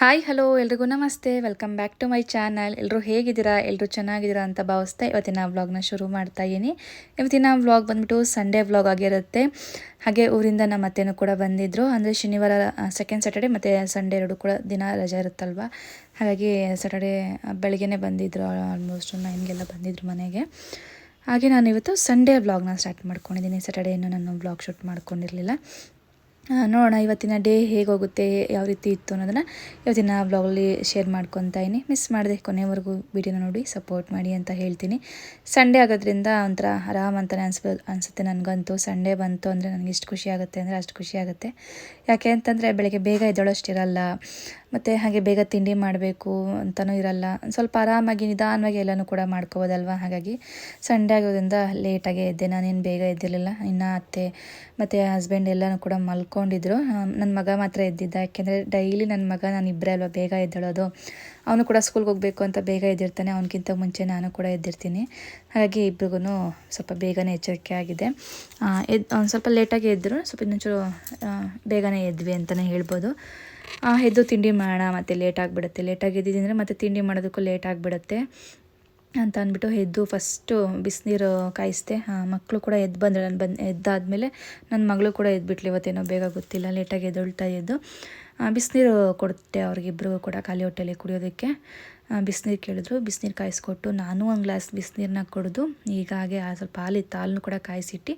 Hi hello ಎಲ್ರಿಗೂ ನಮಸ್ತೆ. Welcome back to my channel ಎಲ್ಲರೂ ಹೇಗಿದ್ದೀರಾ? ಎಲ್ಲರೂ ಚೆನ್ನಾಗಿದ್ದೀರಾ ಅಂತ ಭಾವಿಸ್ತಾ ಇವತ್ತಿನ ವ್ಲಾಗ್ನ ಶುರು ಮಾಡ್ತಾ ಇದ್ದೀನಿ ಇವತ್ತಿನ ವ್ಲಾಗ್ ಬಂದ್ಬಿಟ್ಟು ಸಂಡೇ ವ್ಲಾಗ್ ಆಗಿರುತ್ತೆ. ಹಾಗೆ ಊರಿಂದ ನಮ್ಮ ಅತ್ತೆನೂ ಕೂಡ ಬಂದಿದ್ದರು ಅಂದರೆ ಶನಿವಾರ ಸೆಕೆಂಡ್ ಸ್ಯಾಟರ್ಡೆ ಮತ್ತು ಸಂಡೇ ಎರಡು ಕೂಡ ದಿನ ರಜೆ ಇರುತ್ತಲ್ವ? ಹಾಗಾಗಿ ಸ್ಯಾಟರ್ಡೆ ಬೆಳಗ್ಗೆನೇ ಬಂದಿದ್ದರು ಆಲ್ಮೋಸ್ಟ್ ನೈನ್ಗೆಲ್ಲ ಬಂದಿದ್ದರು ಮನೆಗೆ. ಹಾಗೆ ನಾನು ಇವತ್ತು ಸಂಡೇ ವ್ಲಾಗ್ನ ಸ್ಟಾರ್ಟ್ ಮಾಡ್ಕೊಂಡಿದ್ದೀನಿ. ಸ್ಯಾಟರ್ಡೇ ನಾನು ವ್ಲಾಗ್ ಶೂಟ್ ಮಾಡ್ಕೊಂಡಿರಲಿಲ್ಲ. ನೋಡೋಣ ಇವತ್ತಿನ ಡೇ ಹೇಗೆ ಹೋಗುತ್ತೆ ಯಾವ ರೀತಿ ಇತ್ತು ಅನ್ನೋದನ್ನು ಇವತ್ತಿನ ಬ್ಲಾಗಲ್ಲಿ ಶೇರ್ ಮಾಡ್ಕೊತಾ ಇದ್ದೀನಿ. ಮಿಸ್ ಮಾಡಿದೆ ಕೊನೆವರೆಗೂ ವಿಡಿಯೋನ ನೋಡಿ ಸಪೋರ್ಟ್ ಮಾಡಿ ಅಂತ ಹೇಳ್ತೀನಿ. ಸಂಡೇ ಆಗೋದ್ರಿಂದ ಒಂಥರ ಆರಾಮ್ ಅಂತಲೇ ಅನಿಸ್ಬೋದು ಅನಿಸುತ್ತೆ ನನಗಂತೂ. ಸಂಡೇ ಬಂತು ಅಂದರೆ ನನಗೆ ಎಷ್ಟು ಖುಷಿ ಆಗುತ್ತೆ ಅಂದರೆ ಅಷ್ಟು ಖುಷಿ ಆಗುತ್ತೆ. ಯಾಕೆ ಅಂತಂದರೆ ಬೆಳಗ್ಗೆ ಬೇಗ ಎದ್ದೇಳೋಷ್ಟಿರಲ್ಲ ಮತ್ತು ಹಾಗೆ ಬೇಗ ತಿಂಡಿ ಮಾಡಬೇಕು ಅಂತಲೂ ಇರಲ್ಲ. ಸ್ವಲ್ಪ ಆರಾಮಾಗಿ ನಿಧಾನವಾಗಿ ಎಲ್ಲನೂ ಕೂಡ ಮಾಡ್ಕೋಬೋದಲ್ವ? ಹಾಗಾಗಿ ಸಂಡೇ ಆಗೋದ್ರಿಂದ ಲೇಟಾಗೆ ಎದ್ದೆ. ನಾನೇನು ಬೇಗ ಎದ್ದಿರಲಿಲ್ಲ. ಇನ್ನು ಅತ್ತೆ ಮತ್ತು ಹಸ್ಬೆಂಡ್ ಎಲ್ಲನೂ ಕೂಡ ಮಲ್ಕೊಂಡಿದ್ರು. ನನ್ನ ಮಗ ಮಾತ್ರ ಎದ್ದಿದ್ದ. ಯಾಕೆಂದರೆ ಡೈಲಿ ನನ್ನ ಮಗ, ನಾನು ಇಬ್ಬರೇ ಅಲ್ವಾ ಬೇಗ ಎದ್ದೇಳೋದು. ಅವನು ಕೂಡ ಸ್ಕೂಲ್ಗೆ ಹೋಗಬೇಕು ಅಂತ ಬೇಗ ಎದ್ದಿರ್ತಾನೆ. ಅವನಕ್ಕಿಂತ ಮುಂಚೆ ನಾನು ಕೂಡ ಎದ್ದಿರ್ತೀನಿ. ಹಾಗಾಗಿ ಇಬ್ರಿಗೂ ಸ್ವಲ್ಪ ಬೇಗನೆ ಎಚ್ಚರಿಕೆ ಆಗಿದೆ. ಎದ್ ಒಂದು ಸ್ವಲ್ಪ ಲೇಟಾಗಿ ಎದ್ದರು ಸ್ವಲ್ಪ ಇನ್ನೊಂಚೂರು ಬೇಗನೆ ಎದ್ವಿ ಅಂತಲೇ ಹೇಳ್ಬೋದು. ಎದ್ದು ತಿಂಡಿ ಮಾಡೋಣ ಮತ್ತು ಲೇಟ್ ಆಗಿಬಿಡುತ್ತೆ. ಲೇಟಾಗಿ ಎದ್ದಿದ್ದಂದರೆ ಮತ್ತು ತಿಂಡಿ ಮಾಡೋದಕ್ಕೂ ಲೇಟ್ ಆಗಿಬಿಡುತ್ತೆ ಅಂತ ಅಂದ್ಬಿಟ್ಟು ಎದ್ದು ಫಸ್ಟು ಬಿಸಿನೀರು ಕಾಯಿಸ್ದೆ. ಮಕ್ಕಳು ಕೂಡ ಎದ್ದು ಬಂದಳು ನಾನು ಬಂದು, ಎದ್ದಾದಮೇಲೆ ನನ್ನ ಮಗಳು ಕೂಡ ಎದ್ಬಿಟ್ಲಿ ಇವತ್ತೇನೋ, ಬೇಗ ಗೊತ್ತಿಲ್ಲ. ಲೇಟಾಗಿ ಎದ್ದೊಳ್ತಾ ಎದ್ದು ಬಿಸಿನೀರು ಕೊಡುತ್ತೆ ಅವ್ರಿಗಿಬ್ರಿಗೂ ಕೂಡ ಖಾಲಿ ಹೊಟ್ಟೆಲಿ ಕುಡಿಯೋದಕ್ಕೆ. ಬಿಸಿನೀರು ಕೇಳಿದ್ರು. ಬಿಸಿನೀರು ಕಾಯಿಸ್ಕೊಟ್ಟು ನಾನು ಒಂದು ಗ್ಲಾಸ್ ಬಿಸಿನೀರನ್ನ ಕುಡಿದು ಈಗ ಹಾಗೆ ಆ ಸ್ವಲ್ಪ ಹಾಲಿತ್ತು ಹಾಲನ್ನು ಕೂಡ ಕಾಯಿಸಿಟ್ಟು,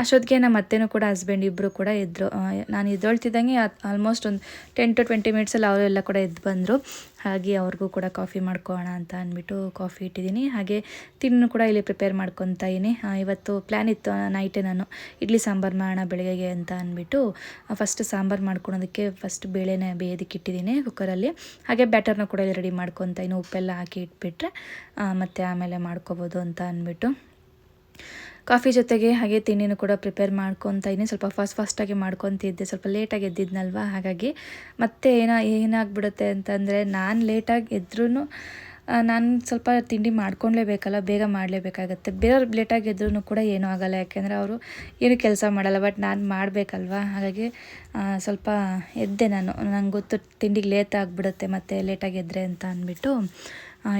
ಅಷ್ಟೊತ್ತಿಗೆ ನಮ್ಮ ಅತ್ತೆನೂ ಕೂಡ ಹಸ್ಬೆಂಡ್ ಇಬ್ಬರು ಕೂಡ ಇದ್ದರು ನಾನು ಎದ್ದೊಳ್ತಿದ್ದಂಗೆ ಆಲ್ಮೋಸ್ಟ್ ಒಂದು ಟೆನ್ ಟು ಟ್ವೆಂಟಿ ಮಿನಿಟ್ಸಲ್ಲಿ ಅವರು ಎಲ್ಲ ಕೂಡ ಎದ್ದು ಬಂದರು. ಹಾಗೆ ಅವ್ರಿಗೂ ಕೂಡ ಕಾಫಿ ಮಾಡ್ಕೊಳ್ಳೋಣ ಅಂತ ಅಂದ್ಬಿಟ್ಟು ಕಾಫಿ ಇಟ್ಟಿದ್ದೀನಿ. ಹಾಗೆ ತಿನ್ನು ಕೂಡ ಇಲ್ಲಿ ಪ್ರಿಪೇರ್ ಮಾಡ್ಕೊತಾ ಇದ್ದೀನಿ. ಇವತ್ತು ಪ್ಲ್ಯಾನ್ ಇತ್ತು ನೈಟೇ ನಾನು ಇಡ್ಲಿ ಸಾಂಬಾರು ಮಾಡೋಣ ಬೆಳಗ್ಗೆಗೆ ಅಂತ ಅಂದ್ಬಿಟ್ಟು ಫಸ್ಟ್ ಸಾಂಬಾರು ಮಾಡ್ಕೊಳೋದಕ್ಕೆ ಫಸ್ಟ್ ಬೇಳೆನ ಬೇಯೋದಕ್ಕೆ ಇಟ್ಟಿದ್ದೀನಿ ಕುಕ್ಕರಲ್ಲಿ ಹಾಗೆ ಬ್ಯಾಟರ್ನ ಕೂಡ ಇಲ್ಲಿ ರೆಡಿ ಮಾಡ್ಕೊತಾ ಇನ್ನು ಉಪ್ಪೆಲ್ಲ ಹಾಕಿ ಇಟ್ಬಿಟ್ರೆ ಮತ್ತು ಮತ್ತೆ ಆಮೇಲೆ ಮಾಡ್ಕೋಬೋದು ಅಂತ ಅಂದ್ಬಿಟ್ಟು. ಕಾಫಿ ಜೊತೆಗೆ ಹಾಗೆ ತಿಂಡಿನೂ ಕೂಡ ಪ್ರಿಪೇರ್ ಮಾಡ್ಕೊತಾ ಇದ್ದೀನಿ ಸ್ವಲ್ಪ ಫಾಸ್ಟ್ ಫಾಸ್ಟಾಗಿ ಮಾಡ್ಕೊತಿದ್ದೆ. ಸ್ವಲ್ಪ ಲೇಟಾಗಿ ಎದ್ದಿದ್ನಲ್ವ? ಹಾಗಾಗಿ ಮತ್ತೆ ಏನೋ ಏನಾಗ್ಬಿಡುತ್ತೆ ಅಂತಂದರೆ, ನಾನು ಲೇಟಾಗಿ ಎದ್ರೂ ನಾನು ಸ್ವಲ್ಪ ತಿಂಡಿ ಮಾಡ್ಕೊಳ್ಲೇಬೇಕಲ್ಲ, ಬೇಗ ಮಾಡಲೇಬೇಕಾಗತ್ತೆ. ಬೇರೆಯವ್ರು ಲೇಟಾಗಿ ಎದ್ರೂ ಕೂಡ ಏನೂ ಆಗಲ್ಲ, ಯಾಕೆಂದರೆ ಅವರು ಏನು ಕೆಲಸ ಮಾಡಲ್ಲ, ಬಟ್ ನಾನು ಮಾಡಬೇಕಲ್ವಾ? ಹಾಗಾಗಿ ಸ್ವಲ್ಪ ಎದ್ದೆ ನಾನು. ನಂಗೆ ಗೊತ್ತು ತಿಂಡಿಗೆ ಲೇಟ್ ಮತ್ತು ಲೇಟಾಗಿ ಎದ್ದರೆ ಅಂತ ಅಂದ್ಬಿಟ್ಟು.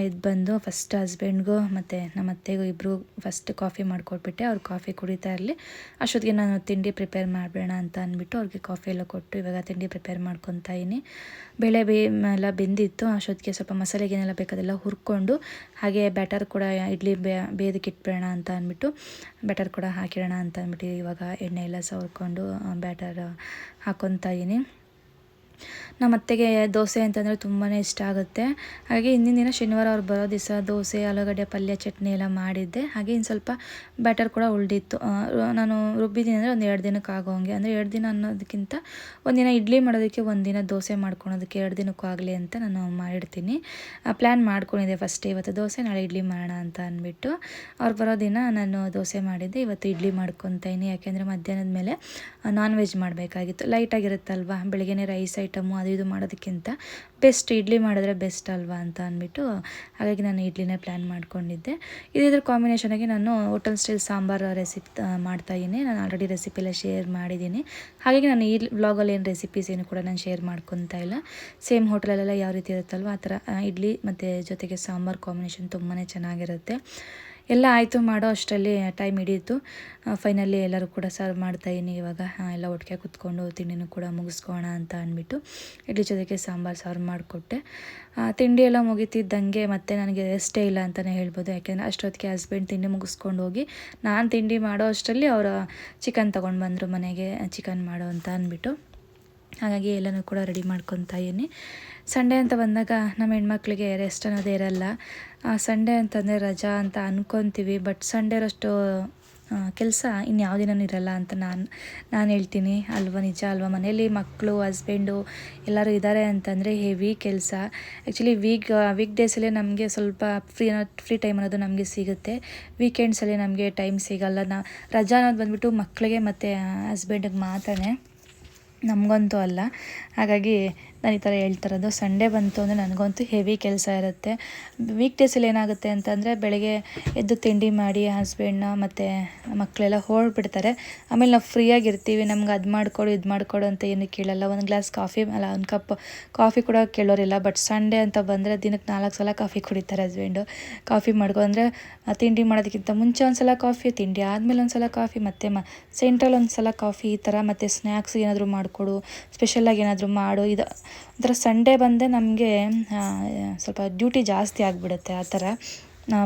ಎದ್ದು ಬಂದು ಫಸ್ಟ್ ಹಸ್ಬೆಂಡ್ಗೂ ಮತ್ತು ನಮ್ಮ ಅತ್ತೆಗೂ ಇಬ್ಬರು ಫಸ್ಟ್ ಕಾಫಿ ಮಾಡಿಕೊಟ್ಬಿಟ್ಟೆ. ಅವ್ರು ಕಾಫಿ ಕುಡಿತಾ ಇರಲಿ. ಅಷ್ಟೊತ್ತಿಗೆ ನಾನು ತಿಂಡಿ ಪ್ರಿಪೇರ್ ಮಾಡಬೇಡ ಅಂತ ಅಂದ್ಬಿಟ್ಟು ಅವ್ರಿಗೆ ಕಾಫಿ ಎಲ್ಲ ಕೊಟ್ಟು ಇವಾಗ ತಿಂಡಿ ಪ್ರಿಪೇರ್ ಮಾಡ್ಕೊತಾ ಇದ್ದೀನಿ. ಬೇಳೆ ಬೇ ಎಲ್ಲ ಬೆಂದಿತ್ತು. ಅಷ್ಟೊತ್ತಿಗೆ ಸ್ವಲ್ಪ ಮಸಾಲೆಗೆ ಏನೆಲ್ಲ ಬೇಕಾದೆಲ್ಲ ಹುರ್ಕೊಂಡು ಹಾಗೆ ಬ್ಯಾಟರ್ ಕೂಡ ಇಡ್ಲಿ ಬೇ ಬೇದಕ್ಕೆ ಇಟ್ಬಿಡೋಣ ಅಂತ ಅಂದ್ಬಿಟ್ಟು ಬ್ಯಾಟರ್ ಕೂಡ ಹಾಕಿಡೋಣ ಅಂತ ಅಂದ್ಬಿಟ್ಟು ಇವಾಗ ಎಣ್ಣೆ ಎಲ್ಲ ಸವರ್ಕೊಂಡು ಬ್ಯಾಟರ್ ಹಾಕ್ಕೊತಾ ಇದ್ದೀನಿ. ನಮ್ಮ ಅತ್ತೆಗೆ ದೋಸೆ ಅಂತಂದರೆ ತುಂಬಾ ಇಷ್ಟ ಆಗುತ್ತೆ. ಹಾಗೆ ಹಿಂದಿನ ದಿನ ಶನಿವಾರ ಅವ್ರು ಬರೋ ದಿವಸ ದೋಸೆ, ಆಲೂಗಡ್ಡೆ, ಪಲ್ಯ, ಚಟ್ನಿ ಎಲ್ಲ ಮಾಡಿದ್ದೆ. ಹಾಗೆ ಇನ್ನು ಸ್ವಲ್ಪ ಬ್ಯಾಟರ್ ಕೂಡ ಉಳಿದಿತ್ತು. ನಾನು ರುಬ್ಬಿದ್ದೀನಿ ಅಂದರೆ ಒಂದು ಎರಡು ದಿನಕ್ಕೆ ಆಗೋಂಗೆ ಅಂದರೆ ಎರಡು ದಿನ ಅನ್ನೋದಕ್ಕಿಂತ ಒಂದಿನ ಇಡ್ಲಿ ಮಾಡೋದಕ್ಕೆ ಒಂದಿನ ದೋಸೆ ಮಾಡ್ಕೊಳೋದಕ್ಕೆ ಎರಡು ದಿನಕ್ಕೂ ಆಗಲಿ ಅಂತ ನಾನು ಮಾಡಿರ್ತೀನಿ. ಪ್ಲ್ಯಾನ್ ಮಾಡ್ಕೊಂಡಿದ್ದೆ ಫಸ್ಟ್ ಇವತ್ತು ದೋಸೆ, ನಾಳೆ ಇಡ್ಲಿ ಮಾಡೋಣ ಅಂತ ಅಂದ್ಬಿಟ್ಟು. ಅವ್ರು ಬರೋ ದಿನ ನಾನು ದೋಸೆ ಮಾಡಿದ್ದೆ. ಇವತ್ತು ಇಡ್ಲಿ ಮಾಡ್ಕೊತೀನಿ ಯಾಕೆಂದರೆ ಮಧ್ಯಾಹ್ನದ ಮೇಲೆ ನಾನ್ ವೆಜ್ ಮಾಡಬೇಕಾಗಿತ್ತು. ಲೈಟಾಗಿರುತ್ತಲ್ವ ಬೆಳಗ್ಗೆನೇ ರೈಸ್ ಐಟಮು ಅದು ಇದು ಮಾಡೋದಕ್ಕಿಂತ ಬೆಸ್ಟ್, ಇಡ್ಲಿ ಮಾಡಿದ್ರೆ ಬೆಸ್ಟ್ ಅಲ್ವಾ ಅಂತ ಅಂದ್ಬಿಟ್ಟು ಹಾಗಾಗಿ ನಾನು ಇಡ್ಲಿನೇ ಪ್ಲ್ಯಾನ್ ಮಾಡ್ಕೊಂಡಿದ್ದೆ. ಇದ್ರ ಕಾಂಬಿನೇಷನಾಗಿ ನಾನು ಹೋಟೆಲ್ ಸ್ಟೈಲ್ ಸಾಂಬಾರು ರೆಸಿಪಿ ಮಾಡ್ತಾಯಿದ್ದೀನಿ ನಾನು ಆಲ್ರೆಡಿ ರೆಸಿಪಿ ಎಲ್ಲ ಶೇರ್ ಮಾಡಿದ್ದೀನಿ. ಹಾಗಾಗಿ ನಾನು ಈ ವ್ಲಾಗಲ್ಲಿ ಏನು ರೆಸಿಪೀಸ್ ಏನು ಕೂಡ ನಾನು ಶೇರ್ ಮಾಡ್ಕೊತಾ ಇಲ್ಲ. ಸೇಮ್ ಹೋಟೆಲಲ್ಲೆಲ್ಲ ಯಾವ ರೀತಿ ಇರುತ್ತಲ್ವ, ಆ ಥರ ಇಡ್ಲಿ ಮತ್ತು ಜೊತೆಗೆ ಸಾಂಬಾರು ಕಾಂಬಿನೇಷನ್ ತುಂಬಾ ಚೆನ್ನಾಗಿರುತ್ತೆ. ಎಲ್ಲ ಆಯಿತು, ಮಾಡೋ ಅಷ್ಟರಲ್ಲಿ ಟೈಮ್ ಹಿಡಿಯಿತು. ಫೈನಲಿ ಎಲ್ಲರೂ ಕೂಡ ಸರ್ವ್ ಮಾಡ್ತಾಯಿದ್ದೀನಿ ಇವಾಗ. ಎಲ್ಲ ಒಟ್ಟಿಗೆ ಕುತ್ಕೊಂಡು ತಿಂಡಿನೂ ಕೂಡ ಮುಗಿಸ್ಕೋಣ ಅಂತ ಅಂದ್ಬಿಟ್ಟು ಇಡ್ಲಿ ಜೊತೆಗೆ ಸಾಂಬಾರು ಸರ್ವ್ ಮಾಡಿಕೊಟ್ಟೆ. ತಿಂಡಿ ಎಲ್ಲ ಮುಗಿತಿದ್ದಂಗೆ ಮತ್ತೆ ನನಗೆ ರೆಸ್ಟೇ ಇಲ್ಲ ಅಂತಲೇ ಹೇಳ್ಬೋದು. ಯಾಕೆಂದರೆ ಅಷ್ಟೊತ್ತಿಗೆ ಹಸ್ಬೆಂಡ್ ತಿಂಡಿ ಮುಗಿಸ್ಕೊಂಡು ಹೋಗಿ ನಾನು ತಿಂಡಿ ಮಾಡೋ ಅಷ್ಟರಲ್ಲಿ ಅವರು ಚಿಕನ್ ತೊಗೊಂಡು ಬಂದರು ಮನೆಗೆ ಚಿಕನ್ ಮಾಡೋ ಅಂತ ಅಂದ್ಬಿಟ್ಟು. ಹಾಗಾಗಿ ಎಲ್ಲನೂ ಕೂಡ ರೆಡಿ ಮಾಡ್ಕೊತಾ ಇದ್ದೀನಿ. ಸಂಡೇ ಅಂತ ಬಂದಾಗ ನಮ್ಮ ಹೆಣ್ಮಕ್ಳಿಗೆ ರೆಸ್ಟ್ ಅನ್ನೋದೇ ಇರಲ್ಲ. ಸಂಡೇ ಅಂತಂದರೆ ರಜಾ ಅಂತ ಅಂದ್ಕೊತೀವಿ ಬಟ್ ಸಂಡೇ ಅಷ್ಟು ಕೆಲಸ ಇನ್ಯಾವ ದಿನನೂ ಇರಲ್ಲ ಅಂತ ನಾನು ನಾನು ಹೇಳ್ತೀನಿ. ಅಲ್ವಾ, ನಿಜ ಅಲ್ವಾ? ಮನೇಲಿ ಮಕ್ಕಳು ಹಸ್ಬೆಂಡು ಎಲ್ಲರೂ ಇದ್ದಾರೆ ಅಂತಂದರೆ ಹೆವಿ ಕೆಲಸ. ಆ್ಯಕ್ಚುಲಿ ವೀಕ್ ವೀಕ್ ಡೇಸಲ್ಲೇ ನಮಗೆ ಸ್ವಲ್ಪ ಫ್ರೀ ಫ್ರೀ ಟೈಮ್ ಅನ್ನೋದು ನಮಗೆ ಸಿಗುತ್ತೆ. ವೀಕೆಂಡ್ಸಲ್ಲಿ ನಮಗೆ ಟೈಮ್ ಸಿಗಲ್ಲ. ನಾ, ರಜಾ ಅನ್ನೋದು ಬಂದ್ಬಿಟ್ಟು ಮಕ್ಕಳಿಗೆ ಮತ್ತು ಹಸ್ಬೆಂಡಿಗೆ ಮಾತ್ರನೇ. ನಮಗಂತೂ ಅಲ್ಲ. ಹಾಗಾಗಿ ನಾನು ಈ ಥರ ಹೇಳ್ತಿರೋದು. ಸಂಡೇ ಬಂತು ಅಂದರೆ ನನಗಂತೂ ಹೆವಿ ಕೆಲಸ ಇರುತ್ತೆ. ವೀಕ್ ಡೇಸಲ್ಲಿ ಏನಾಗುತ್ತೆ ಅಂತಂದರೆ ಬೆಳಗ್ಗೆ ಎದ್ದು ತಿಂಡಿ ಮಾಡಿ ಹಸ್ಬೆಂಡ್ನ ಮತ್ತು ಮಕ್ಕಳೆಲ್ಲ ಹೊರಡ್ಬಿಡ್ತಾರೆ. ಆಮೇಲೆ ನಾವು ಫ್ರೀಯಾಗಿರ್ತೀವಿ. ನಮ್ಗೆ ಅದು ಮಾಡಿಕೊಡು, ಇದು ಮಾಡಿಕೊಡು ಅಂತ ಏನು ಕೇಳಲ್ಲ. ಒಂದು ಗ್ಲಾಸ್ ಕಾಫಿ ಅಲ್ಲ, ಒಂದು ಕಪ್ ಕಾಫಿ ಕೂಡ ಕೇಳೋರಿಲ್ಲ. ಬಟ್ ಸಂಡೇ ಅಂತ ಬಂದರೆ ದಿನಕ್ಕೆ ನಾಲ್ಕು ಸಲ ಕಾಫಿ ಕುಡಿತಾರೆ ಹಸ್ಬೆಂಡು ಕಾಫಿ ಮಾಡ್ಕೊ ಅಂದರೆ ತಿಂಡಿ ಮಾಡೋದಕ್ಕಿಂತ ಮುಂಚೆ ಒಂದು ಸಲ ಕಾಫಿ ತಿಂಡಿ ಆದಮೇಲೆ ಒಂದು ಸಲ ಕಾಫಿ ಮತ್ತು ಮ ಸೆಂಟ್ರಲ್ ಒಂದು ಸಲ ಕಾಫಿ ಈ ಥರ. ಮತ್ತು ಸ್ನ್ಯಾಕ್ಸ್ ಏನಾದರೂ ಮಾಡಿಕೊಡು. ಸ್ಪೆಷಲಾಗಿ ಏನಾದರೂ ಮಾಡು. ಇದು ಒಂಥರ ಸಂಡೇ ಬಂದೆ ನಮಗೆ ಸ್ವಲ್ಪ ಡ್ಯೂಟಿ ಜಾಸ್ತಿ ಆಗಿಬಿಡುತ್ತೆ ಆ ಥರ.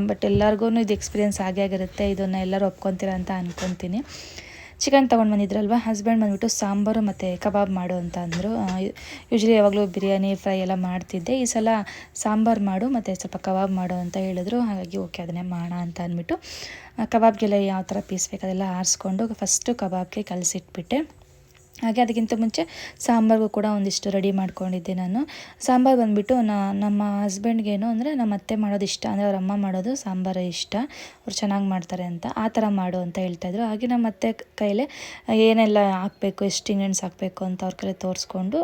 ಬಟ್ ಎಲ್ಲರಿಗೂ ಇದು ಎಕ್ಸ್ಪೀರಿಯೆನ್ಸ್ ಆಗೇ ಆಗಿರುತ್ತೆ, ಇದನ್ನು ಎಲ್ಲರೂ ಒಪ್ಕೊತೀರ ಅಂತ ಅಂದ್ಕೊತೀನಿ ಚಿಕನ್ ತೊಗೊಂಡು ಬಂದಿದ್ರಲ್ವ? ಹಸ್ಬೆಂಡ್ ಬಂದುಬಿಟ್ಟು ಸಾಂಬಾರು ಮತ್ತು ಕಬಾಬ್ ಮಾಡು ಅಂತ ಅಂದರು. ಯೂಶ್ವಲಿ ಯಾವಾಗಲೂ ಬಿರಿಯಾನಿ ಫ್ರೈ ಎಲ್ಲ ಮಾಡ್ತಿದ್ದೆ. ಈ ಸಲ ಸಾಂಬಾರು ಮಾಡು, ಮತ್ತು ಸ್ವಲ್ಪ ಕಬಾಬ್ ಮಾಡು ಅಂತ ಹೇಳಿದ್ರು. ಹಾಗಾಗಿ ಓಕೆ, ಅದನ್ನೇ ಮಾಡೋಣ ಅಂತ ಅಂದ್ಬಿಟ್ಟು ಕಬಾಬ್ಗೆಲ್ಲ ಯಾವ ಥರ ಪೀಸ್ ಬೇಕು ಅದೆಲ್ಲ ಆರಿಸ್ಕೊಂಡು ಫಸ್ಟು ಕಬಾಬ್ಗೆ ಕಲಸಿಟ್ಬಿಟ್ಟೆ. ಹಾಗೆ ಅದಕ್ಕಿಂತ ಮುಂಚೆ ಸಾಂಬಾರ್ಗೂ ಕೂಡ ಒಂದಿಷ್ಟು ರೆಡಿ ಮಾಡ್ಕೊಂಡಿದ್ದೆ ನಾನು. ಸಾಂಬಾರು ಬಂದುಬಿಟ್ಟು ನಮ್ಮ ಹಸ್ಬೆಂಡ್ಗೇನು ಅಂದರೆ ನಮ್ಮ ಅತ್ತೆ ಮಾಡೋದು ಇಷ್ಟ. ಅಂದರೆ ಅವ್ರ ಅಮ್ಮ ಮಾಡೋದು ಸಾಂಬಾರು ಇಷ್ಟ. ಅವ್ರು ಚೆನ್ನಾಗಿ ಮಾಡ್ತಾರೆ ಅಂತ. ಆ ಥರ ಮಾಡು ಅಂತ ಹೇಳ್ತಾಯಿದ್ರು ಹಾಗೆ ನಮ್ಮ ಅತ್ತೆ ಕೈಲೇ ಏನೆಲ್ಲ ಹಾಕಬೇಕು, ಎಷ್ಟು ಇಂಗ್ರೀಡಿಯೆಂಟ್ಸ್ ಹಾಕಬೇಕು ಅಂತ ಅವ್ರ ಕೈಲಿ ತೋರಿಸ್ಕೊಂಡು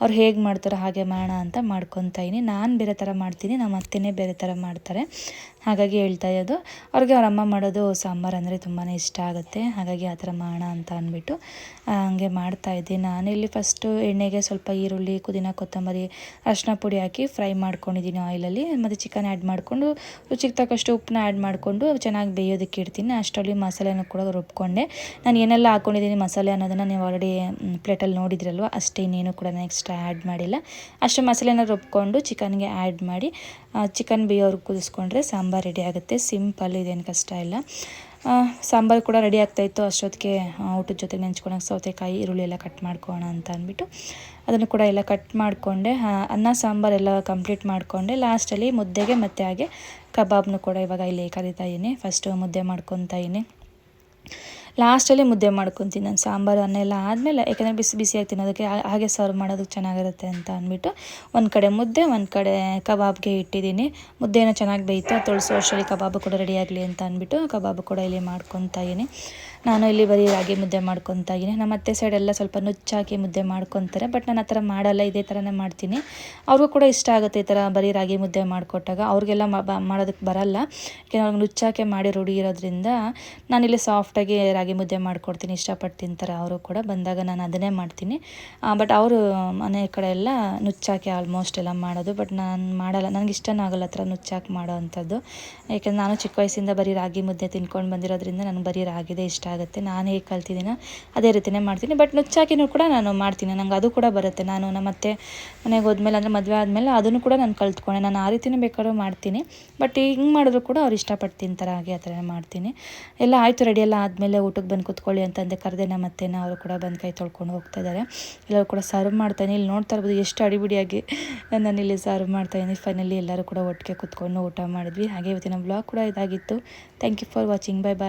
ಅವ್ರು ಹೇಗೆ ಮಾಡ್ತಾರೋ ಹಾಗೆ ಮಾಡೋಣ ಅಂತ ಮಾಡ್ಕೊತಾಯಿನಿ ನಾನು ಬೇರೆ ಥರ ಮಾಡ್ತೀನಿ, ನಮ್ಮ ಅತ್ತೆನೇ ಬೇರೆ ಥರ ಮಾಡ್ತಾರೆ. ಹಾಗಾಗಿ ಹೇಳ್ತಾ ಇರೋದು, ಅವ್ರಿಗೆ ಅವ್ರ ಅಮ್ಮ ಮಾಡೋದು ಸಾಂಬಾರು ಅಂದರೆ ತುಂಬಾ ಇಷ್ಟ ಆಗುತ್ತೆ. ಹಾಗಾಗಿ ಆ ಥರ ಮಾಡೋಣ ಅಂತ ಅಂದ್ಬಿಟ್ಟು ಹಂಗೆ ಮಾಡ್ತಾಯಿದ್ದೀನಿ ನಾನಿಲ್ಲಿ ಫಸ್ಟು ಎಣ್ಣೆಗೆ ಸ್ವಲ್ಪ ಈರುಳ್ಳಿ, ಪುದೀನ, ಕೊತ್ತಂಬರಿ ಅರಿಶಿನ ಪುಡಿ ಹಾಕಿ ಫ್ರೈ ಮಾಡ್ಕೊಂಡಿದ್ದೀನಿ ಆಯಿಲಲ್ಲಿ ಮತ್ತು ಚಿಕನ್ ಆ್ಯಡ್ ಮಾಡಿಕೊಂಡು, ರುಚಿಗೆ ತಕ್ಕಷ್ಟು ಉಪ್ಪನ್ನ ಆ್ಯಡ್ ಮಾಡಿಕೊಂಡು ಚೆನ್ನಾಗಿ ಬೇಯೋದಕ್ಕೆ ಇಡ್ತೀನಿ. ಅಷ್ಟರಲ್ಲಿ ಮಸಾಲೆನೂ ಕೂಡ ರುಬ್ಕೊಂಡೆ. ನಾನು ಏನೆಲ್ಲ ಹಾಕ್ಕೊಂಡಿದ್ದೀನಿ ಮಸಾಲೆ ಅನ್ನೋದನ್ನು ನೀವು ಆಲ್ರೆಡಿ ಪ್ಲೇಟಲ್ಲಿ ನೋಡಿದ್ರಲ್ವ, ಅಷ್ಟೇ ಇನ್ನೇನು ಕೂಡ ನಾನು ಎಕ್ಸ್ಟ್ರಾ ಆ್ಯಡ್ ಮಾಡಿಲ್ಲ. ಅಷ್ಟು ಮಸಾಲೆನ ರುಬ್ಕೊಂಡು ಚಿಕನ್ಗೆ ಆ್ಯಡ್ ಮಾಡಿ ಚಿಕನ್ ಬೇಯೋರ್ಗೆ ಕುದಿಸ್ಕೊಂಡ್ರೆ ಸಾಂಬಾರು ರೆಡಿ ಆಗುತ್ತೆ. ಸಿಂಪಲ್ ಇದೇನು ಕಷ್ಟ ಇಲ್ಲ. ಸಾಂಬಾರು ಕೂಡ ರೆಡಿ ಆಗ್ತಾಯಿತ್ತು ಅಷ್ಟೊತ್ತಿಗೆ ಊಟದ ಜೊತೆಗೆ ನೆಂಚ್ಕೊಳಕ್ಕೆ ಸೌತೆಕಾಯಿ, ಈರುಳ್ಳಿ ಎಲ್ಲ ಕಟ್ ಮಾಡ್ಕೋಣ ಅಂತ ಅಂದ್ಬಿಟ್ಟು ಅದನ್ನು ಕೂಡ ಎಲ್ಲ ಕಟ್ ಮಾಡಿಕೊಂಡೆ. ಅನ್ನ ಸಾಂಬಾರೆಲ್ಲ ಕಂಪ್ಲೀಟ್ ಮಾಡಿಕೊಂಡೆ. ಲಾಸ್ಟಲ್ಲಿ ಮುದ್ದೆಗೆ ಮತ್ತೆ ಹಾಗೆ ಕಬಾಬ್ನು ಕೂಡ ಇವಾಗ ಇಲ್ಲಿ ಕರಿತಾ ಇದ್ದೀನಿ. ಫಸ್ಟು ಮುದ್ದೆ ಮಾಡ್ಕೊತಾ ಇದ್ದೀನಿ. ಲಾಸ್ಟಲ್ಲಿ ಮುದ್ದೆ ಮಾಡ್ಕೊತೀನಿ ನಾನು ಸಾಂಬಾರು, ಅನ್ನ ಎಲ್ಲ ಆದಮೇಲೆ, ಯಾಕೆಂದರೆ ಬಿಸಿ ಬಿಸಿಯಾಗಿ ತಿನ್ನೋದಕ್ಕೆ ಹಾಗೆ ಸರ್ವ್ ಮಾಡೋದಕ್ಕೆ ಚೆನ್ನಾಗಿರುತ್ತೆ ಅಂತ ಅಂದ್ಬಿಟ್ಟು ಒಂದು ಕಡೆ ಮುದ್ದೆ, ಒಂದು ಕಡೆ ಕಬಾಬ್ಗೆ ಇಟ್ಟಿದ್ದೀನಿ. ಮುದ್ದೆನ ಚೆನ್ನಾಗಿ ಬೇಯ್ತು ತೊಳಸೋ ಅಷ್ಟರಲ್ಲಿ ಕಬಾಬು ಕೂಡ ರೆಡಿ ಆಗಲಿ ಅಂತ ಅಂದ್ಬಿಟ್ಟು ಕಬಾಬು ಕೂಡ ಇಲ್ಲಿ ಮಾಡ್ಕೊತಾ ಇದ್ದೀನಿ. ನಾನು ಇಲ್ಲಿ ಬರೀ ರಾಗಿ ಮುದ್ದೆ ಮಾಡ್ಕೊತಾ ಇದ್ದೀನಿ. ನಮ್ಮ ಅತ್ತೆ ಸೈಡೆಲ್ಲ ಸ್ವಲ್ಪ ನುಚ್ಚಾಕಿ ಮುದ್ದೆ ಮಾಡ್ಕೊತಾರೆ ಬಟ್ ನಾನು ಆ ಥರ ಮಾಡಲ್ಲ, ಇದೇ ಥರನೇ ಮಾಡ್ತೀನಿ. ಅವ್ರಿಗೂ ಕೂಡ ಇಷ್ಟ ಆಗುತ್ತೆ ಈ ಥರ ಬರೀ ರಾಗಿ ಮುದ್ದೆ ಮಾಡಿಕೊಟ್ಟಾಗ. ಅವ್ರಿಗೆಲ್ಲ ಮಾಡೋದಕ್ಕೆ ಬರಲ್ಲ. ಯಾಕೆಂದ್ರೆ ಅವ್ರಿಗೆ ನುಚ್ಚಾಕೆ ಮಾಡಿ ರೂಢಿ ಇರೋದ್ರಿಂದ ನಾನಿಲ್ಲಿ ಸಾಫ್ಟಾಗಿ ರಾಗಿ ಮುದ್ದೆ ಮಾಡಿಕೊಡ್ತೀನಿ ಇಷ್ಟಪಟ್ಟು ತಿಂತಾರೆ ಅವರು ಕೂಡ ಬಂದಾಗ ನಾನು ಅದನ್ನೇ ಮಾಡ್ತೀನಿ. ಬಟ್ ಅವರು ಮನೆ ಕಡೆ ಎಲ್ಲ ನುಚ್ಚಾಕಿ ಆಲ್ಮೋಸ್ಟ್ ಎಲ್ಲ ಮಾಡೋದು ಬಟ್ ನಾನು ಮಾಡಲ್ಲ. ನನಗೆ ಇಷ್ಟನಾಗಲ್ಲ ಥರ ನುಚ್ಚಾಕಿ ಮಾಡೋ ಅಂಥದ್ದು. ಯಾಕೆಂದ್ರೆ ನಾನು ಚಿಕ್ಕ ವಯಸ್ಸಿಂದ ಬರೀ ರಾಗಿ ಮುದ್ದೆ ತಿನ್ಕೊಂಡು ಬಂದಿರೋದ್ರಿಂದ ನನಗೆ ಬರೀ ರಾಗಿದೇ ಇಷ್ಟ ಆಗುತ್ತೆ. ನಾನು ಹೇಗೆ ಕಲ್ತಿದ್ದೀನೋ ಅದೇ ರೀತಿಯೇ ಮಾಡ್ತೀನಿ. ಬಟ್ ನುಚ್ಚಾಕಿನೂ ಕೂಡ ನಾನು ಮಾಡ್ತೀನಿ. ನಂಗೆ ಅದು ಕೂಡ ಬರುತ್ತೆ. ನಾನು ನಮ್ಮ ಅತ್ತೆ ಮನೆಗೆ ಹೋದ್ಮೇಲೆ, ಅಂದರೆ ಮದುವೆ ಆದಮೇಲೆ ಅದನ್ನು ಕೂಡ ನಾನು ಕಲ್ತ್ಕೊಂಡೆ. ನಾನು ಆ ರೀತಿಯೂ ಬೇಕಾದ್ರೂ ಮಾಡ್ತೀನಿ. ಬಟ್ ಹಿಂಗೆ ಮಾಡಿದ್ರು ಕೂಡ ಅವ್ರು ಇಷ್ಟಪಟ್ಟು ತಿಂತಾರೆ ಹಾಗೆ ಆ ಥರ ಮಾಡ್ತೀನಿ. ಎಲ್ಲ ಆಯಿತು ರೆಡಿ ಎಲ್ಲ ಆದಮೇಲೆ ಊಟಕ್ಕೆ ಬಂದು ಕೂತ್ಕೊಳ್ಳಿ ಅಂತಂದೆ. ಕರೆದೆ ನಮ್ಮ ಅತ್ತೆನ, ಅವರು ಕೂಡ ಬಂದು ಕೈ ತೊಳ್ಕೊಂಡು ಹೋಗ್ತಾ ಇದ್ದಾರೆ. ಎಲ್ಲರೂ ಕೂಡ ಸರ್ವ್ ಮಾಡ್ತಾನೆ ಇಲ್ಲಿ ನೋಡ್ತಾ ಇರ್ಬೋದು ಎಷ್ಟು ಅಡಿಬಿಡಿಯಾಗಿ ನಾನು ಇಲ್ಲಿ ಸರ್ವ್ ಮಾಡ್ತಾಯಿದ್ದೀನಿ ಫೈನಲಿ ಎಲ್ಲರೂ ಕೂಡ ಒಟ್ಟಿಗೆ ಕೂತ್ಕೊಂಡು ಊಟ ಮಾಡಿದ್ವಿ. ಹಾಗೆ ಇವತ್ತಿನ ಬ್ಲಾಗ್ ಕೂಡ ಇದಾಗಿತ್ತು. Thank you for watching bye bye